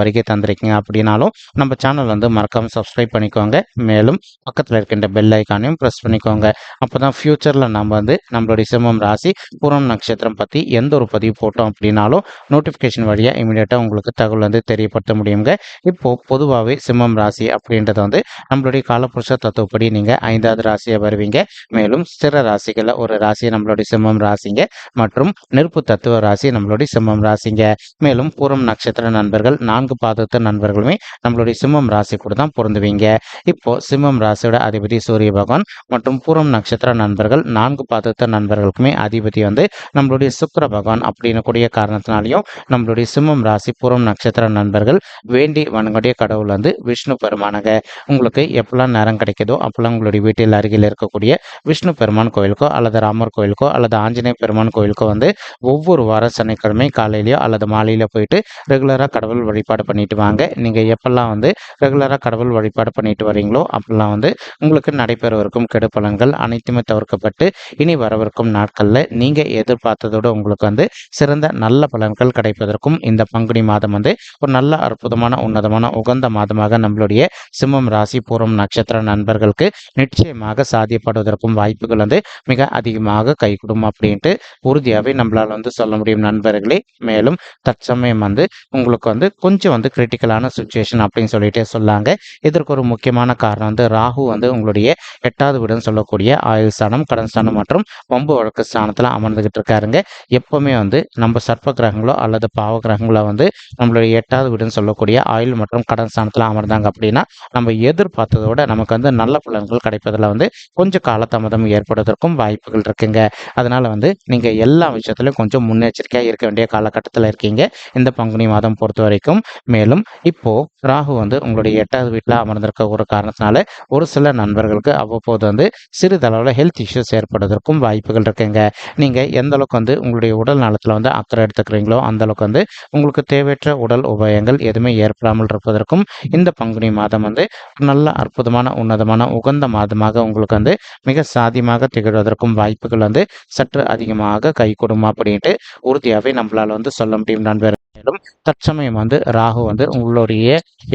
வருகை தந்திருக்கீங்க அப்படின்னாலும் நம்ம சேனல் வந்து மறக்காமல் சப்ஸ்கிரைப் பண்ணிக்கோங்க. மேலும் பக்கத்தில் இருக்கின்ற பெல் ஐக்கானையும் ப்ரெஸ் பண்ணிக்கோங்க. அப்போ தான் ஃப்யூச்சரில் நம்ம வந்து நம்மளுடைய சிம்மம் ராசி பூரம் நட்சத்திரம் பற்றி எந்த ஒரு பதிவு போட்டோம் அப்படின்னாலும் நோட்டிஃபிகேஷன் வழியாக இமீடியட்டாக உங்களுக்கு தகவல் வந்து தெரியப்படுத்த முடியுங்க. இப்போது பொதுவாகவே சிம்மம் ராசி அப்படின்றத வந்து நம்மளுடைய காலப்புருஷ தத்துவப்படி நீங்கள் ஐந்தாவது ராசியை வருவீங்க. மேலும் ஸ்திர ராசிகளில் ஒரு ராசி நம்மளுடைய சிம்மம் ராசிங்க. மற்றும் நெருப்பு தத்துவ ராசி நம்மளுடைய சிம்மம் ராசிங்க. மேலும் பூரம் நட்சத்திர நண்பர்கள் நான்கு நான்கு பாதத்த நண்பர்களுமே நம்மளுடைய சிம்மம் ராசி கூட தான் பொருந்துவீங்க. இப்போ சிம்மம் ராசியோட அதிபதி சூரிய பகவான் மற்றும் பூரம் நட்சத்திர நண்பர்கள் நான்கு பாதத்த நண்பர்களுக்குமே அதிபதி வந்து நம்மளுடைய சுக்கிர பகவான் அப்படின்னு கூடிய காரணத்தினாலையும் நம்மளுடைய சிம்மம் ராசி பூரம் நட்சத்திர நண்பர்கள் வேண்டி வணங்கக்கூடிய கடவுள் வந்து விஷ்ணு பெருமானங்க. உங்களுக்கு எப்பெல்லாம் நேரம் கிடைக்குதோ அப்பெல்லாம் உங்களுடைய வீட்டில் அருகில் இருக்கக்கூடிய விஷ்ணு பெருமான் கோயிலுக்கோ அல்லது ராமர் கோயிலுக்கோ அல்லது ஆஞ்சநேய பெருமான் கோயிலுக்கோ வந்து ஒவ்வொரு வார சனிக்கிழமை காலையிலயோ அல்லது மாலையில போயிட்டு ரெகுலராக கடவுள் வழிபாடு பண்ணிட்டு வாங்க. நீங்கள் எப்பெல்லாம் வந்து ரெகுலராக கடவுள் வழிபாடு பண்ணிட்டு வரீங்களோ அப்பெல்லாம் வந்து உங்களுக்கு நடைபெறவிருக்கும் கெடுபலன்கள் அனைத்துமே தவிர்க்கப்பட்டு இனி வரவிருக்கும் நாட்களில் நீங்கள் எதிர்பார்த்ததோடு உங்களுக்கு வந்து சிறந்த நல்ல பலன்கள் கிடைப்பதற்கும் இந்த பங்குனி மாதம் வந்து ஒரு நல்ல அற்புதமான உன்னதமான உகந்த மாதமாக நம்மளுடைய சிம்மம் ராசி பூர்வம் நட்சத்திர நண்பர்களுக்கு நிச்சயமாக சாத்தியப்படுவதற்கும் வாய்ப்புகள் வந்து மிக அதிகமாக கைகூடும் அப்படின்ட்டு உறுதியாகவே நம்மளால் வந்து சொல்ல முடியும் நண்பர்களே. மேலும் தற்சமயம் வந்து உங்களுக்கு வந்து கொஞ்சம் வந்து கிரிட்டிக்கலான சுச்சுவேஷன் அப்படின்னு சொல்லிட்டே சொல்லாங்க. இதற்கு ஒரு முக்கியமான காரணம் வந்து ராகு வந்து உங்களுடைய எட்டாவது வீடுன்னு சொல்லக்கூடிய ஆயுள் ஸ்தானம் கடன் ஸ்தானம் மற்றும் வம்பு வழக்கு ஸ்தானத்தில் அமர்ந்துகிட்டு இருக்காருங்க. எப்பவுமே வந்து நம்ம சர்ப்ப கிரகங்களோ அல்லது பாவ கிரகங்களோ வந்து நம்மளுடைய எட்டாவது வீடுன்னு சொல்லக்கூடிய ஆயுள் மற்றும் கடன் ஸ்தானத்தில் அமர்ந்தாங்க அப்படின்னா நம்ம எதிர்பார்த்ததோட நமக்கு வந்து நல்ல பலன்கள் கிடைப்பதில் வந்து கொஞ்சம் காலதாமதம் ஏற்படுவதற்கும் வாய்ப்புகள் இருக்குங்க. அதனால வந்து நீங்கள் எல்லா விஷயத்துலையும் கொஞ்சம் முன்னெச்சரிக்கையாக இருக்க வேண்டிய காலகட்டத்தில் இருக்கீங்க. இந்த பங்குனி மாதம் பொறுத்த வரைக்கும் மேலும் இப்போ ராகு வந்து உங்களுடைய எட்டாவது வீட்டில் அமர்ந்திருக்க ஒரு காரணத்தினால ஒரு சில நண்பர்களுக்கு அவ்வப்போது வந்து சிறிதளவில் ஹெல்த் இஷ்யூஸ் ஏற்படுவதற்கும் வாய்ப்புகள் இருக்குங்க. நீங்க எந்த அளவுக்கு வந்து உங்களுடைய உடல் நலத்தில் வந்து அக்கறை எடுத்துக்கிறீங்களோ அந்த அளவுக்கு வந்து உங்களுக்கு தேவையற்ற உடல் உபயங்கள் எதுவுமே ஏற்படாமல் இருப்பதற்கும் இந்த பங்குனி மாதம் வந்து நல்ல அற்புதமான உன்னதமான உகந்த மாதமாக உங்களுக்கு வந்து மிக சாதியமாக திகழ்வதற்கும் வாய்ப்புகள் வந்து சற்று அதிகமாக கை கொடுமா அப்படின்ட்டு உறுதியாகவே நம்மளால வந்து சொல்ல முடியும் நண்பர் மேலும் தற்சமயம் வந்து ராகு வந்து உங்களுடைய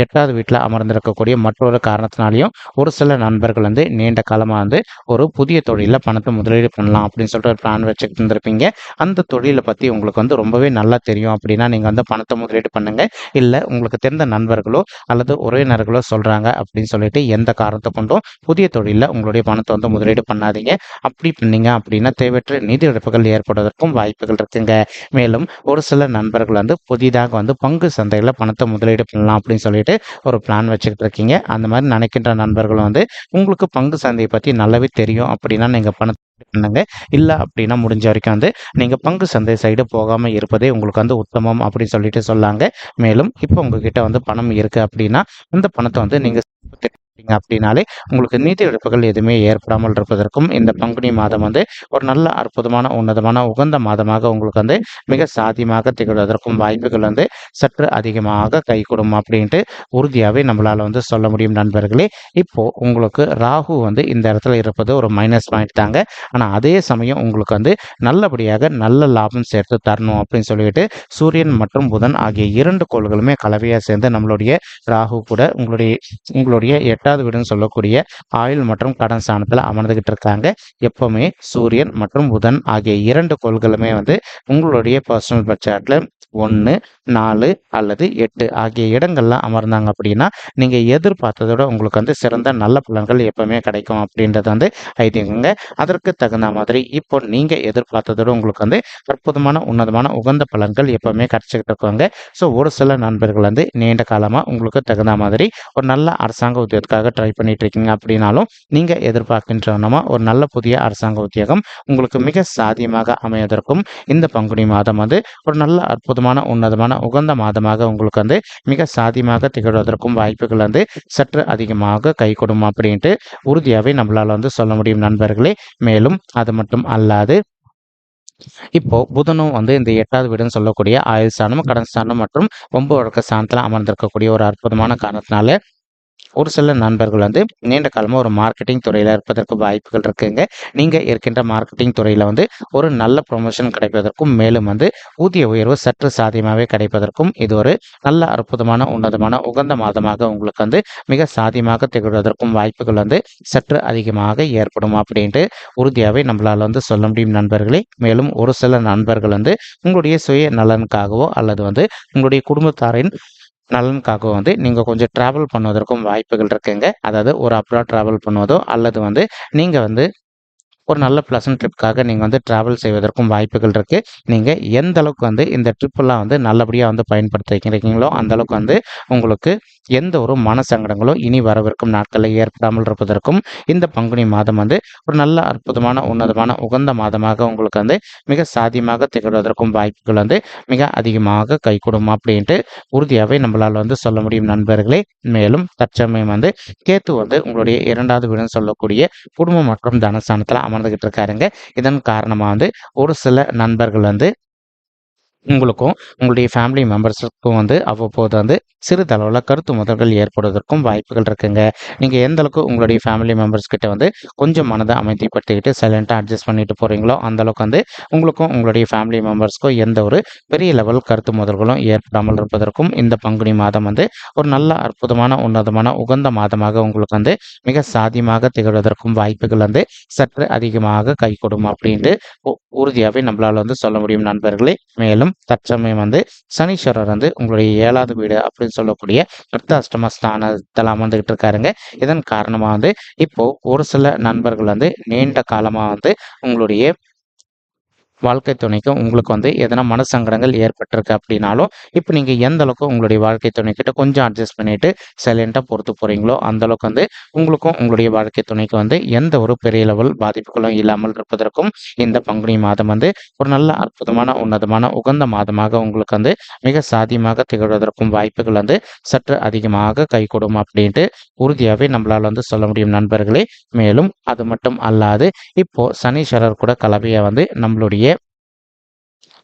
எட்டாவது வீட்டில் அமர்ந்திருக்கக்கூடிய மற்றொரு காரணத்தினாலையும் ஒரு சில நண்பர்கள் வந்து நீண்ட காலமாக வந்து ஒரு புதிய தொழிலில் பணத்தை முதலீடு பண்ணலாம் அப்படின்னு சொல்லிட்டு ஒரு பிளான் வச்சுட்டு இருந்திருப்பீங்க. அந்த தொழிலை பற்றி உங்களுக்கு வந்து ரொம்பவே நல்லா தெரியும் அப்படின்னா நீங்கள் வந்து பணத்தை முதலீடு பண்ணுங்க. இல்லை உங்களுக்கு தெரிந்த நண்பர்களோ அல்லது உறவினர்களோ சொல்கிறாங்க அப்படின்னு சொல்லிட்டு எந்த காரணத்தை கொண்டும் புதிய தொழிலில் உங்களுடைய பணத்தை வந்து முதலீடு பண்ணாதீங்க. அப்படி பண்ணீங்க அப்படின்னா தேவையற்ற நிதி இழப்புகள் ஏற்படுவதற்கும் வாய்ப்புகள் இருக்குங்க. மேலும் ஒரு சில நண்பர்கள் வந்து புதிதாக வந்து பங்கு சந்தையில் பணத்தை முதலீடு பண்ணலாம் அப்படின்னு சொல்லிட்டு ஒரு பிளான் வச்சுக்கிட்டு இருக்கீங்க. அந்த மாதிரி நினைக்கின்ற நண்பர்களும் வந்து உங்களுக்கு பங்கு சந்தையை பற்றி நல்லாவே தெரியும் அப்படின்னா நீங்கள் பணத்தை பண்ணுங்க. இல்லை அப்படின்னா முடிஞ்ச வரைக்கும் வந்து நீங்கள் பங்கு சந்தை சைடு போகாமல் இருப்பதே உங்களுக்கு வந்து உத்தமம் அப்படின்னு சொல்லிட்டு சொல்லாங்க. மேலும் இப்போ உங்ககிட்ட வந்து பணம் இருக்குது அப்படின்னா அந்த பணத்தை வந்து நீங்கள் அப்படின்னாலே உங்களுக்கு நீதி இழப்புகள் எதுவுமே ஏற்படாமல் இருப்பதற்கும் இந்த பங்குனி மாதம் வந்து ஒரு நல்ல அற்புதமான உன்னதமான உகந்த மாதமாக உங்களுக்கு வந்து மிக சாத்தியமாக திகழ்வதற்கும் வாய்ப்புகள் வந்து சற்று அதிகமாக கைகூடும் அப்படின்ட்டு உறுதியாகவே நம்மளால் வந்து சொல்ல முடியும் நண்பர்களே. இப்போ உங்களுக்கு ராகு வந்து இந்த இடத்துல இருப்பது ஒரு மைனஸ் பாயிண்ட் தாங்க. ஆனால் அதே சமயம் உங்களுக்கு வந்து நல்லபடியாக நல்ல லாபம் சேர்த்து தரணும் அப்படின்னு சொல்லிட்டு சூரியன் மற்றும் புதன் ஆகிய இரண்டு கோள்களுமே கலவையாக சேர்ந்து நம்மளுடைய ராகு கூட உங்களுடைய உங்களுடைய எட்டாவது வீடுன்னு சொல்லக்கூடிய ஆயுள் மற்றும் கடன் ஸ்தானத்தில் அமர்ந்துகிட்டு இருக்காங்க. எப்பவுமே சூரியன் மற்றும் புதன் ஆகிய இரண்டு கோள்களுமே வந்து உங்களுடைய பர்சனல் பட்ஜெட்டில் ஒன்று நாலு அல்லது எட்டு ஆகிய இடங்கள்லாம் அமர்ந்தாங்க அப்படின்னா நீங்கள் எதிர்பார்த்ததோட உங்களுக்கு வந்து சிறந்த நல்ல பலன்கள் எப்பவுமே கிடைக்கும் அப்படின்றது வந்து ஐதீகங்க. அதற்கு தகுந்த மாதிரி இப்போ நீங்கள் எதிர்பார்த்ததோட உங்களுக்கு வந்து அற்புதமான உன்னதமான உகந்த பலன்கள் எப்பவுமே கிடைச்சிக்கிட்டு இருக்காங்க. ஸோ ஒரு சில நண்பர்கள் வந்து நீண்ட காலமாக உங்களுக்கு தகுந்த மாதிரி ஒரு நல்ல அரசாங்க உத்தியோகத்துக்காக வரனுக்காக ட்ரை பண்ணிட்டு இருக்கீங்க அப்படின்னாலும் நீங்கள் எதிர்பார்க்கின்றவனமா ஒரு நல்ல புதிய அரசாங்க உத்தியோகம் உங்களுக்கு மிக சாதியமாக அமைவதற்கும் இந்த பங்குனி மாதம் வந்து ஒரு நல்ல அற்புதமான உன்னதமான உகந்த மாதமாக உங்களுக்கு வந்து மிக சாதியமாக திகழ்வதற்கும் வாய்ப்புகள் வந்து சற்று அதிகமாக கை கொடும் அப்படின்ட்டு உறுதியாகவே நம்மளால் வந்து சொல்ல முடியும் நண்பர்களே. மேலும் அது மட்டும் அல்லாது இப்போ புதனும் வந்து இந்த எட்டாவது வீடுன்னு சொல்லக்கூடிய ஆயுள் ஸ்தானம் கடன் ஸ்தானம் மற்றும் ஒன்பது வழக்க ஸ்தானத்தில் அமர்ந்திருக்கக்கூடிய ஒரு அற்புதமான காரணத்தினால ஒரு சில நண்பர்கள் வந்து நீண்ட காலமாக ஒரு மார்க்கெட்டிங் துறையில் இருப்பதற்கு வாய்ப்புகள் இருக்குங்க. நீங்கள் இருக்கின்ற மார்க்கெட்டிங் துறையில் வந்து ஒரு நல்ல ப்ரொமோஷன் கிடைப்பதற்கும் மேலும் வந்து ஊதிய உயர்வு சற்று சாத்தியமாகவே கிடைப்பதற்கும் இது ஒரு நல்ல அற்புதமான உன்னதமான உகந்த மாதமாக உங்களுக்கு வந்து மிக சாத்தியமாக திகழ்வதற்கும் வாய்ப்புகள் வந்து சற்று அதிகமாக ஏற்படும் அப்படின்ட்டு உறுதியாகவே நம்மளால் வந்து சொல்ல முடியும் நண்பர்களே. மேலும் ஒரு சில நண்பர்கள் வந்து உங்களுடைய சுய நலனுக்காகவோ அல்லது வந்து உங்களுடைய குடும்பத்தாரின் நலனுக்காக வந்து நீங்கள் கொஞ்சம் ட்ராவல் பண்ணுவதற்கும் வாய்ப்புகள் இருக்குங்க. அதாவது ஒரு அப்ராட் ட்ராவல் பண்ணுவதோ அல்லது வந்து நீங்கள் வந்து ஒரு நல்ல ப்ளசன்ட் ட்ரிப்காக நீங்கள் வந்து ட்ராவல் செய்வதற்கும் வாய்ப்புகள் இருக்குது நீங்கள் எந்த அளவுக்கு வந்து இந்த ட்ரிப்பெல்லாம் வந்து நல்லபடியாக வந்து பயன்படுத்திக்கிறீங்களோ வைக்கிறீங்களோ அந்தளவுக்கு வந்து உங்களுக்கு எந்த ஒரு மன சங்கடங்களும் இனி வரவிருக்கும் நாட்களில் ஏற்படாமல் இருப்பதற்கும் இந்த பங்குனி மாதம் வந்து ஒரு நல்ல அற்புதமான உன்னதமான உகந்த மாதமாக உங்களுக்கு வந்து மிக சாதியமாக திகழ்வதற்கும் வாய்ப்புகள் வந்து மிக அதிகமாக கைகூடும் அப்படின்ட்டு உறுதியாகவே நம்மளால் வந்து சொல்ல முடியும் நண்பர்களே. மேலும் தற்சமயம் வந்து கேத்து வந்து உங்களுடைய இரண்டாவது வீடுன்னு சொல்லக்கூடிய குடும்பம் மற்றும் தனஸ்தானத்தில் அமர்ந்துகிட்டு இருக்காருங்க. இதன் காரணமாக வந்து ஒரு சில நண்பர்கள் வந்து உங்களுக்கும் உங்களுடைய ஃபேமிலி மெம்பர்ஸுக்கும் வந்து அவ்வப்போது வந்து சிறிதளவில் கருத்து முதல்கள் ஏற்படுவதற்கும் வாய்ப்புகள் இருக்குங்க. நீங்கள் எந்த அளவுக்கு உங்களுடைய ஃபேமிலி மெம்பர்ஸ் கிட்ட வந்து கொஞ்சம் மனதை அமைதிப்படுத்திக்கிட்டு சைலண்ட்டாக அட்ஜஸ்ட் பண்ணிட்டு போகிறீங்களோ அந்தளவுக்கு வந்து உங்களுக்கும் உங்களுடைய ஃபேமிலி மெம்பர்ஸ்க்கும் எந்த ஒரு பெரிய லெவல் கருத்து முதல்களும் ஏற்படாமல் இருப்பதற்கும் இந்த பங்குனி மாதம் வந்து ஒரு நல்ல அற்புதமான உன்னதமான உகந்த மாதமாக உங்களுக்கு வந்து மிக சாதியமாக திகழ்வதற்கும் வாய்ப்புகள் வந்து சற்று அதிகமாக கை கொடுக்கும் அப்படின்ட்டு உறுதியாகவே நம்மளால் வந்து சொல்ல முடியும் நண்பர்களே. மேலும் தற்சமயம் வந்து சனீஸ்வரர் வந்து உங்களுடைய ஏழாவது வீடு அப்படின்னு சொல்லக்கூடிய அர்த்தாஷ்டம ஸ்தானத்தில் அமர்ந்துகிட்டு இருக்காருங்க. இதன் காரணமாக வந்து இப்போ ஒரு சில நண்பர்கள் வந்து நீண்ட காலமாக வந்து உங்களுடைய வாழ்க்கை துணைக்கும் உங்களுக்கு வந்து எதனா மனசங்கடங்கள் ஏற்பட்டிருக்கு அப்படின்னாலும் இப்போ நீங்கள் எந்த அளவுக்கு உங்களுடைய வாழ்க்கை துணைக்கிட்ட கொஞ்சம் அட்ஜஸ்ட் பண்ணிட்டு சைலண்ட்டாக பொறுத்து போகிறீங்களோ அந்த அளவுக்கு வந்து உங்களுக்கும் உங்களுடைய வாழ்க்கை துணைக்கு வந்து எந்த ஒரு பெரிய லெவல் பாதிப்புகளும் இல்லாமல் இருப்பதற்கும் இந்த பங்குனி மாதம் வந்து ஒரு நல்ல அற்புதமான உன்னதமான உகந்த மாதமாக உங்களுக்கு வந்து மிக சாதியமாக திகழ்வதற்கும் வாய்ப்புகள் வந்து சற்று அதிகமாக கை கொடும் அப்படின்ட்டு உறுதியாகவே நம்மளால் வந்து சொல்ல முடியும் நண்பர்களே. மேலும் அது மட்டும் அல்லாது இப்போ சனீஸ்வரர் கூட கலவையை வந்து நம்மளுடைய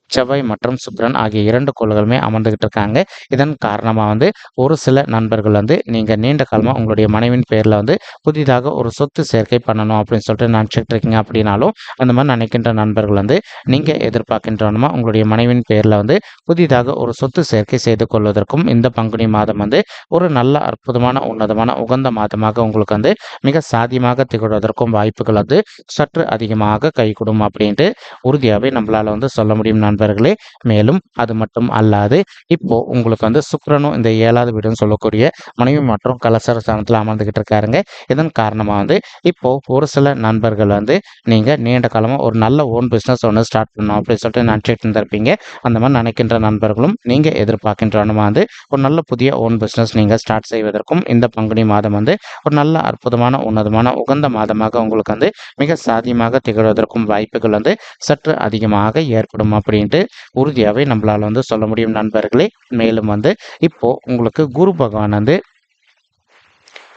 செவ்வாய் மற்றும் சுக்ரன் ஆகிய இரண்டு கோள்களுமே அமர்ந்துகிட்டு இருக்காங்க. இதன் காரணமாக வந்து ஒரு சில நண்பர்கள் வந்து நீங்கள் நீண்ட காலமாக உங்களுடைய மனைவின் பேரில் வந்து புதிதாக ஒரு சொத்து சேர்க்கை பண்ணணும் அப்படின்னு சொல்லிட்டு நினச்சிட்டு இருக்கீங்க அப்படின்னாலும் அந்த மாதிரி நினைக்கின்ற நண்பர்கள் வந்து நீங்கள் எதிர்பார்க்கின்றனமா உங்களுடைய மனைவின் பேரில் வந்து புதிதாக ஒரு சொத்து சேர்க்கை செய்து கொள்வதற்கும் இந்த பங்குனி மாதம் வந்து ஒரு நல்ல அற்புதமான உன்னதமான உகந்த மாதமாக உங்களுக்கு வந்து மிக சாதியமாக திகழ்வதற்கும் வாய்ப்புகள் வந்து சற்று அதிகமாக கைகூடும் அப்படின்ட்டு உறுதியாகவே நம்மளால் வந்து சொல்ல முடியும் நான் நண்பர்களே மேலும் அது மட்டும் அல்லாது இப்போ உங்களுக்கு வந்து சுக்கரனும் இந்த ஏழாவது வீடுன்னு சொல்லக்கூடிய மனைவி மற்றும் கலசர ஸ்தானத்தில் அமர்ந்துகிட்டு இருக்காருங்க. இதன் காரணமாக வந்து இப்போ ஒரு சில நண்பர்கள் வந்து நீங்கள் நீண்ட காலமாக ஒரு நல்ல ஓன் பிஸ்னஸ் ஒன்று ஸ்டார்ட் பண்ணணும் அப்படின்னு சொல்லிட்டு நினச்சிட்டு இருந்திருப்பீங்க. அந்த மாதிரி நினைக்கின்ற நண்பர்களும் நீங்கள் எதிர்பார்க்கின்ற வந்து ஒரு நல்ல புதிய ஓன் பிஸ்னஸ் நீங்கள் ஸ்டார்ட் செய்வதற்கும் இந்த பங்குனி மாதம் வந்து ஒரு நல்ல அற்புதமான உன்னதமான உகந்த மாதமாக உங்களுக்கு வந்து மிக சாதியமாக திகழ்வதற்கும் வாய்ப்புகள் வந்து சற்று அதிகமாக ஏற்படும் அப்படின்னு அப்படின்ட்டு உறுதியாகவே நம்மளால் வந்து சொல்ல முடியும் நண்பர்களே. மேலும் வந்து இப்போது உங்களுக்கு குரு பகவான் வந்து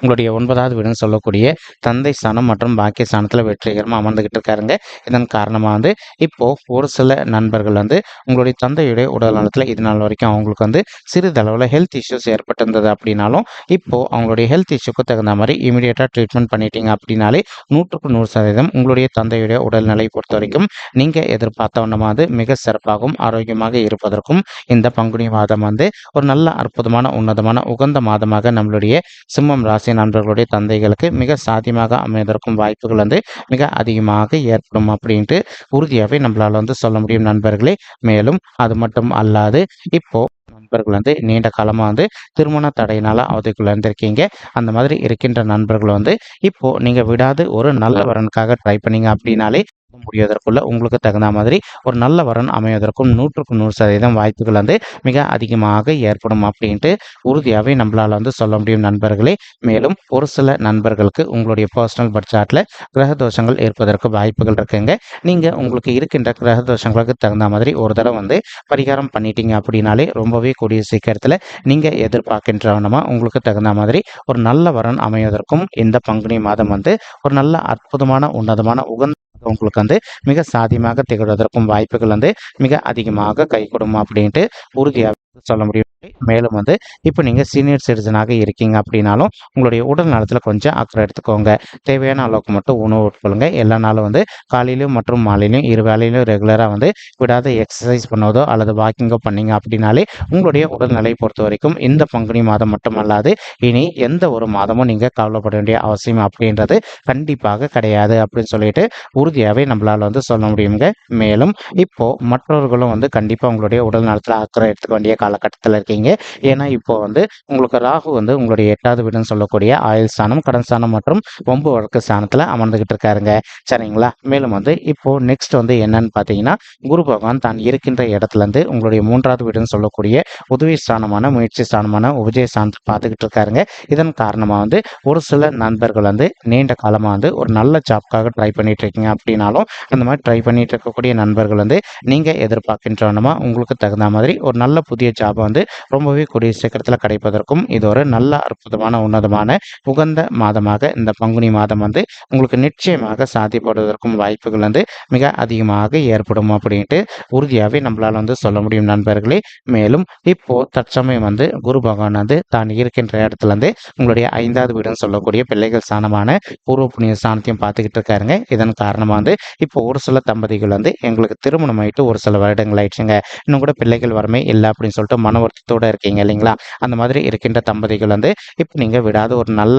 உங்களுடைய ஒன்பதாவது வீடுன்னு சொல்லக்கூடிய தந்தை ஸ்தானம் மற்றும் பாக்கிய ஸ்தானத்தில் வெற்றிகரமாக அமர்ந்துகிட்டு இருக்காருங்க. இதன் காரணமாக வந்து இப்போது ஒரு சில நண்பர்கள் வந்து உங்களுடைய தந்தையுடைய உடல் நலத்தில் இது நாள் வரைக்கும் அவங்களுக்கு வந்து சிறிதளவில் ஹெல்த் இஷ்யூஸ் ஏற்பட்டிருந்தது அப்படின்னாலும் இப்போது அவங்களுடைய ஹெல்த் இஷ்யூக்கு தகுந்த மாதிரி இமீடியட்டாக ட்ரீட்மெண்ட் பண்ணிட்டீங்க அப்படின்னாலே நூற்றுக்கு நூறு சதவீதம் உங்களுடைய தந்தையுடைய உடல்நிலை பொறுத்த வரைக்கும் நீங்கள் எதிர்பார்த்த ஒன்றமாவது மிக சிறப்பாகவும் ஆரோக்கியமாக இருப்பதற்கும் இந்த பங்குனி மாதம் வந்து ஒரு நல்ல அற்புதமான உன்னதமான உகந்த மாதமாக நம்மளுடைய சிம்மம் ராசி ராசி நண்பர்களுடைய தந்தைகளுக்கு மிக சாத்தியமாக அமைவதற்கும் வாய்ப்புகள் வந்து மிக அதிகமாக ஏற்படும் அப்படின்ட்டு உறுதியாகவே நம்மளால் வந்து சொல்ல முடியும் நண்பர்களே. மேலும் அது மட்டும் அல்லாது இப்போ நண்பர்கள் வந்து நீண்ட காலமாக வந்து திருமண தடையினால அவதிக்குள்ள இருந்திருக்கீங்க அந்த மாதிரி இருக்கின்ற நண்பர்கள் வந்து இப்போ நீங்கள் விடாது ஒரு நல்ல வரனுக்காக ட்ரை பண்ணீங்க அப்படின்னாலே முடிவதற்குள்ள உங்களுக்கு தகுந்த மாதிரி ஒரு நல்ல வரன் அமைவதற்கும் நூற்றுக்கு நூறு சதவீதம் வாய்ப்புகள் வந்து மிக அதிகமாக ஏற்படும் அப்படின்ட்டு உறுதியாகவே நம்மளால் வந்து சொல்ல முடியும் நண்பர்களே. மேலும் ஒரு சில நண்பர்களுக்கு உங்களுடைய பர்சனல் பட்ஜெட்டில் கிரக தோஷங்கள் இருப்பதற்கு வாய்ப்புகள் இருக்குங்க. நீங்கள் உங்களுக்கு இருக்கின்ற கிரக தோஷங்களுக்கு தகுந்த மாதிரி ஒரு தடவை வந்து பரிகாரம் பண்ணிட்டீங்க அப்படின்னாலே ரொம்பவே கூடிய சீக்கிரத்தில் நீங்கள் எதிர்பார்க்கின்றவனமாக உங்களுக்கு தகுந்த மாதிரி ஒரு நல்ல வரன் அமைவதற்கும் இந்த பங்குனி மாதம் வந்து ஒரு நல்ல அற்புதமான உன்னதமான உகந்த உங்களுக்கு வந்து மிக சாதியமாக திகழ்வதற்கும் வாய்ப்புகள் வந்து மிக அதிகமாக கை அப்படின்ட்டு உறுதியாக சொல்ல முடியும். மேலும் வந்து இப்போ நீங்கள் சீனியர் சிட்டிசனாக இருக்கீங்க அப்படின்னாலும் உங்களுடைய உடல் நலத்தில் கொஞ்சம் அக்கறை எடுத்துக்கோங்க. தேவையான அளவுக்கு மட்டும் உணவு உட்கொள்ளுங்க. எல்லா நாளும் வந்து காலையிலும் மற்றும் மாலையிலையும் இரு வேலையிலையும் ரெகுலராக வந்து விடாத எக்ஸசைஸ் பண்ணுவதோ அல்லது வாக்கிங்கோ பண்ணீங்க அப்படின்னாலே உங்களுடைய உடல்நிலை பொறுத்த வரைக்கும் இந்த பங்குனி மாதம் மட்டுமல்லாது இனி எந்த ஒரு மாதமும் நீங்கள் கவலைப்பட வேண்டிய அவசியம் அப்படின்றது கண்டிப்பாக கிடையாது அப்படின்னு சொல்லிட்டு உறுதியாகவே நம்மளால் வந்து சொல்ல முடியுங்க. மேலும் இப்போ மற்றவர்களும் வந்து கண்டிப்பாக உங்களுடைய உடல் நலத்தில் அக்கறை எடுத்துக்க வேண்டிய காலகட்டத்தில் இருக்கீங்க. ஏன்னா இப்போ வந்து உங்களுக்கு ராகு வந்து உங்களுடைய எட்டாவது வீடுன்னு சொல்லக்கூடிய ஆயுள் ஸ்தானம் கடன் ஸ்தானம் மற்றும் ஒம்பு வழக்கு ஸ்தானத்தில் அமர்ந்துகிட்டு இருக்காருங்க. சரிங்களா? மேலும் வந்து இப்போ நெக்ஸ்ட் வந்து என்னன்னு பார்த்தீங்கன்னா குரு பகவான் தான் இருக்கின்ற இடத்துல இருந்து உங்களுடைய மூன்றாவது வீடுன்னு சொல்லக்கூடிய உதவி ஸ்தானமான முயற்சி ஸ்தானமான உபஜய ஸ்தானத்தை பார்த்துக்கிட்டு இருக்காருங்க. இதன் காரணமாக வந்து ஒரு சில நண்பர்கள் வந்து நீண்ட காலமாக வந்து ஒரு நல்ல ஜாப்காக ட்ரை பண்ணிட்டு இருக்கீங்க அப்படின்னாலும் அந்த மாதிரி ட்ரை பண்ணிட்டு இருக்கக்கூடிய நண்பர்கள் வந்து நீங்கள் எதிர்பார்க்கின்றனமா உங்களுக்கு தகுந்த மாதிரி ஒரு நல்ல புதிய ஜாப் வந்து ரொம்பவே கூடிய சீக்கிரத்தில் கிடைப்பதற்கும் இது ஒரு நல்ல அற்புதமான உன்னதமான உகந்த மாதமாக இந்த பங்குனி மாதம் வந்து உங்களுக்கு நிச்சயமாக சாத்தியப்படுவதற்கும் வாய்ப்புகள் வந்து மிக அதிகமாக ஏற்படும் அப்படின்ட்டு உறுதியாகவே நம்மளால் வந்து சொல்ல முடியும் நண்பர்களே. மேலும் இப்போ தற்சமயம் வந்து குரு பகவான் வந்து தான் இருக்கின்ற இடத்துல இருந்து உங்களுடைய ஐந்தாவது வீடுன்னு சொல்லக்கூடிய பிள்ளைகள் ஸ்தானமான பூர்வ புண்ணிய ஸ்தானத்தையும் பார்த்துக்கிட்டு இருக்காருங்க. இதன் காரணமாக வந்து இப்போ ஒரு சில தம்பதிகள் வந்து எங்களுக்கு திருமணம் ஆயிட்டு ஒரு சில வருடங்கள் ஆயிடுச்சுங்க. இன்னும் கூட பிள்ளைகள் வரமே இல்லை அப்படின்னு சொல்லிட்டு மன வருத்தத்தோட இருக்கீங்க இல்லைங்களா? அந்த மாதிரி இருக்கின்ற தம்பதிகள் வந்து இப்போ நீங்கள் விடாத ஒரு நல்ல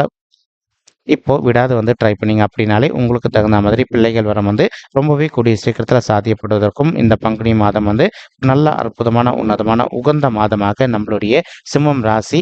இப்போ விடாது வந்து ட்ரை பண்ணிங்க அப்படின்னாலே உங்களுக்கு தகுந்த மாதிரி பிள்ளைகள் வரம் வந்து ரொம்பவே கூடிய சீக்கிரத்தில் சாத்தியப்படுவதற்கும் இந்த பங்குனி மாதம் வந்து நல்ல அற்புதமான உன்னதமான உகந்த மாதமாக நம்மளுடைய சிம்மம் ராசி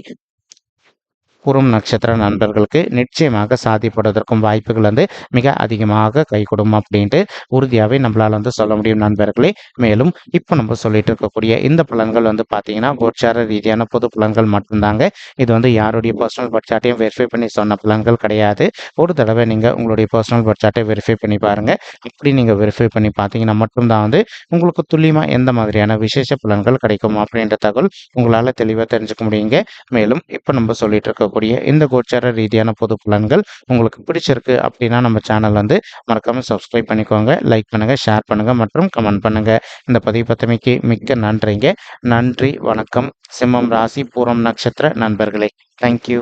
குறும் நட்சத்திர நண்பர்களுக்கு நிச்சயமாக சாதிப்படுவதற்கும் வாய்ப்புகள் வந்து மிக அதிகமாக கை அப்படின்ட்டு உறுதியாகவே நம்மளால் வந்து சொல்ல முடியும் நண்பர்களே. மேலும் இப்போ நம்ம சொல்லிட்டு இருக்கக்கூடிய இந்த பலன்கள் வந்து பார்த்தீங்கன்னா கோச்சார ரீதியான பொது பலன்கள் மட்டும்தாங்க. இது வந்து யாருடைய பர்சனல் பட்சாட்டையும் வெரிஃபை பண்ணி சொன்ன பலன்கள் கிடையாது. ஒரு தடவை நீங்கள் உங்களுடைய பர்சனல் பட்சாட்டை வெரிஃபை பண்ணி பாருங்கள் அப்படி நீங்கள் வெரிஃபை பண்ணி பார்த்தீங்கன்னா மட்டும்தான் வந்து உங்களுக்கு துல்லியமாக எந்த மாதிரியான விசேஷ பலன்கள் கிடைக்கும் அப்படின்ற தகவல் உங்களால் தெளிவாக தெரிஞ்சுக்க முடியுங்க. மேலும் இப்போ நம்ம சொல்லிட்டு இருக்கக்கூடிய இந்த கோச்சார ரீதியான பொது பலன்கள் உங்களுக்கு பிடிச்சிருக்கு அப்படின்னா நம்ம சேனல் வந்து மறக்காமல் சப்ஸ்கிரைப் பண்ணிக்கோங்க லைக் பண்ணுங்கள் ஷேர் பண்ணுங்கள் மற்றும் கமெண்ட் பண்ணுங்கள் இந்த பதிவு பத்தமைக்கு மிக்க நன்றிங்க. நன்றி வணக்கம். சிம்மம் ராசி பூரம் நட்சத்திர நண்பர்களே. தேங்க்யூ